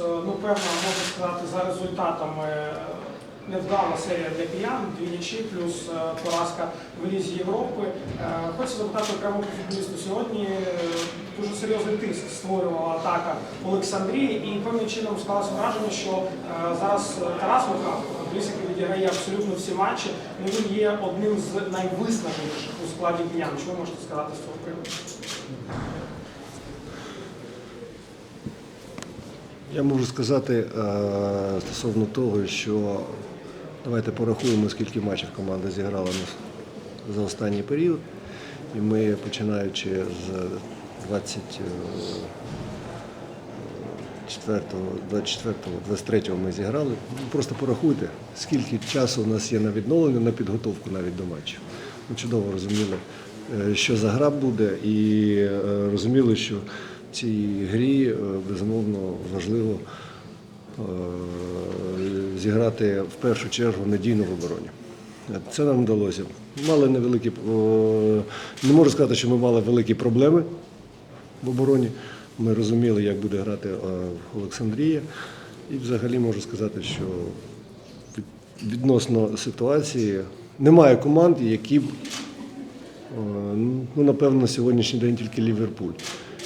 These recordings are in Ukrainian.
е, ну певно, можна сказати, за результатами е, невдала серія для киян, дві нічі, плюс е, поразка в Лізі Європи. Хочу запитати окремо по футболісту сьогодні. Дуже серйозний тиск створювала атака Олександрії, і певним чином склалося враження, що зараз Тарас Михайло, футболіст, відіграє абсолютно всі матчі, ну, він є одним з найвиснаженіших у складі киян. Ви можете сказати з цього приводу? Я можу сказати е, стосовно того, що давайте порахуємо, скільки матчів команда зіграла за останній період. І ми, починаючи з 24, 24, 23 ми зіграли. Ну, Просто порахуйте, скільки часу у нас є на відновлення, на підготовку навіть до матчів. Ми чудово розуміли, е, що за гра буде, і е, розуміли, що цій грі е, безумовно важливо е, зіграти в першу чергу надійно в обороні. Це нам вдалося. Мали невеликі, не можу сказати, що ми мали великі проблеми в обороні. Ми розуміли, як буде грати е, Олександрія. І взагалі можу сказати, що відносно ситуації немає команд, які б, е, ну, напевно, на сьогоднішній день тільки Ліверпуль,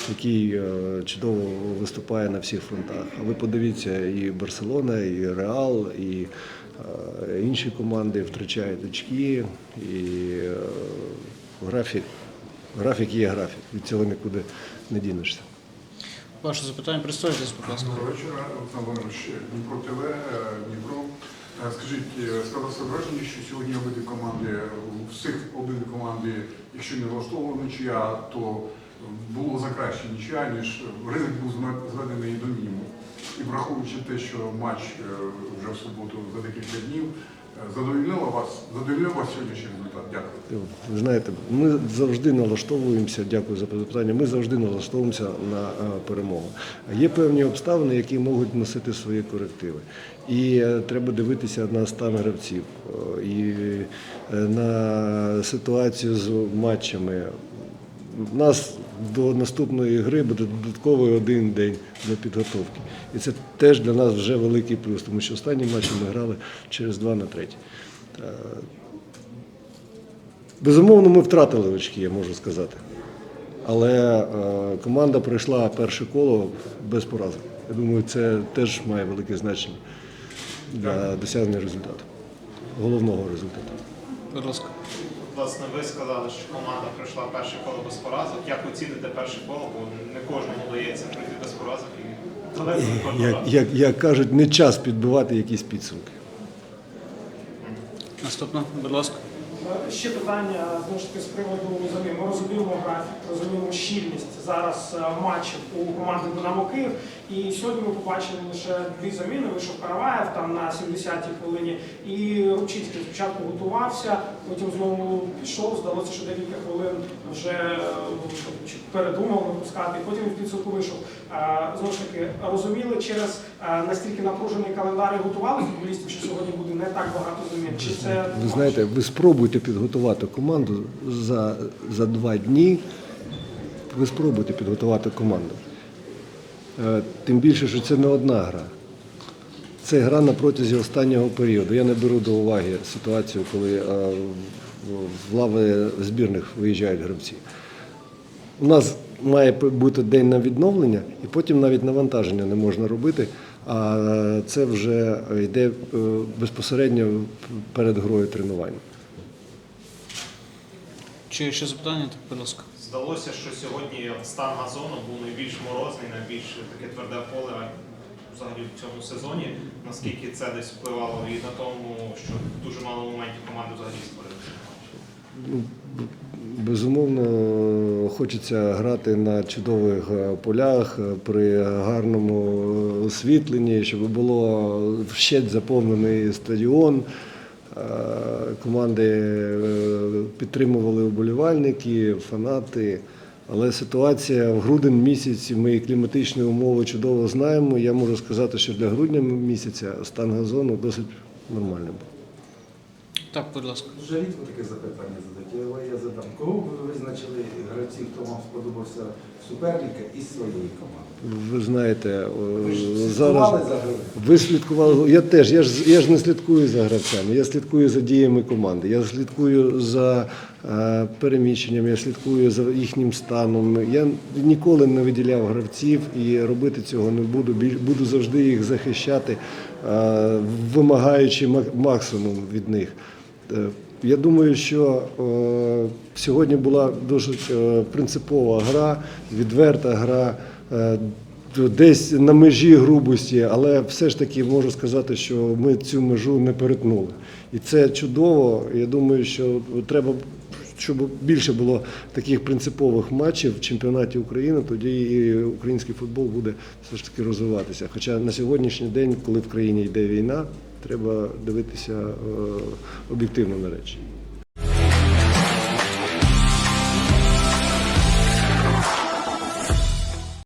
який е, чудово виступає на всіх фронтах. А ви подивіться, і Барселона, і Реал, і е, інші команди втрачають очки, і е, графік, графік є графік. Від цього нікуди не дінешся. Ваше запитання представитесь, будь ласка. Доброго вечора, Олександр Володимирович, Дніпро ТВ, Дніпро. Скажіть, склалося враження, що сьогодні обидві команди, у всіх обидві команди, якщо не влаштовувала нічия, то було за краще нічия, ніж ризик був зведений до мінімуму. І враховуючи те, що матч е, вже в суботу за декілька днів, е, задовольнило вас, задовольнив вас сьогоднішній результат? Дякую. Ви знаєте, ми завжди налаштовуємося, дякую за запитання, ми завжди налаштовуємося на е, перемогу. Є певні обставини, які можуть носити свої корективи. І треба дивитися на стан гравців, і на ситуацію з матчами. У нас до наступної гри буде додатковий один день для підготовки. І це теж для нас вже великий плюс, тому що останні матчі ми грали через два на третій. Безумовно, ми втратили очки, я можу сказати. Але е, команда пройшла перше коло без поразок. Я думаю, це теж має велике значення для досягнення результату, головного результату. Будь ласка. Власне, ви сказали, що команда пройшла перше коло без поразок. Як оціните перше коло, бо не кожному вдається пройти без поразок і далеко Як, як, як кажуть, не час підбивати якісь підсумки. Наступна, будь ласка. Е, Ще питання знову ж таки з приводу замін. Ми розуміємо графік, розуміємо щільність зараз е, матчів у команди Динамо Київ. І сьогодні ми побачили лише дві заміни. Вийшов Караваєв там на 70-й хвилині, і Ручицький спочатку готувався, потім знову пішов. Здалося, що декілька хвилин вже е, передумав випускати, потім в підсумку вийшов. Е, Знову ж таки, розуміли через е, настільки напружений календар і готували футболістів, що сьогодні буде не так багато замін. Чи це Ви знаєте, ви спробуйте підготувати команду за, за два дні. Ви спробуйте підготувати команду. Е, Тим більше, що це не одна гра. Це гра на протязі останнього періоду. Я не беру до уваги ситуацію, коли е, в- лави збірних виїжджають гравці. У нас має бути день на відновлення, і потім навіть навантаження не можна робити. А це вже йде е, безпосередньо перед грою тренування. Чи ще запитання? Так, будь ласка. Здалося, що сьогодні стан газону був найбільш морозний, найбільш таке тверде поле взагалі в цьому сезоні. Наскільки це десь впливало і на тому, що дуже мало моментів команди взагалі створили? Безумовно, хочеться грати на чудових е, полях е, при гарному е, освітленні, щоб було вщеть заповнений стадіон. Е, Команди е, підтримували вболівальники, фанати. Але ситуація в грудень місяці, ми кліматичні умови чудово знаємо. Я можу сказати, що для грудня місяця стан газону досить нормальний був. Так, будь ласка. Дуже рідко таке запитання задають, але я задам. Кого ви визначили гравців, хто вам сподобався суперника із своєї команди? Ви знаєте, Ви о, ж зараз слідкували за грою? ви слідкували. Я теж, я ж я ж не слідкую за гравцями, я слідкую за діями команди. Я слідкую за е, переміщенням, я слідкую за їхнім станом. Я ніколи не виділяв гравців і робити цього не буду. Біль- Буду завжди їх захищати, е, вимагаючи максимум від них. Е, Я думаю, що е, сьогодні була дуже е, принципова гра, відверта гра, десь на межі грубості, але все ж таки можу сказати, що ми цю межу не перетнули. І це чудово. Я думаю, що треба, щоб більше було таких принципових матчів в чемпіонаті України, тоді і український футбол буде все ж таки розвиватися. Хоча на сьогоднішній день, коли в країні йде війна, треба дивитися е, об'єктивно на речі.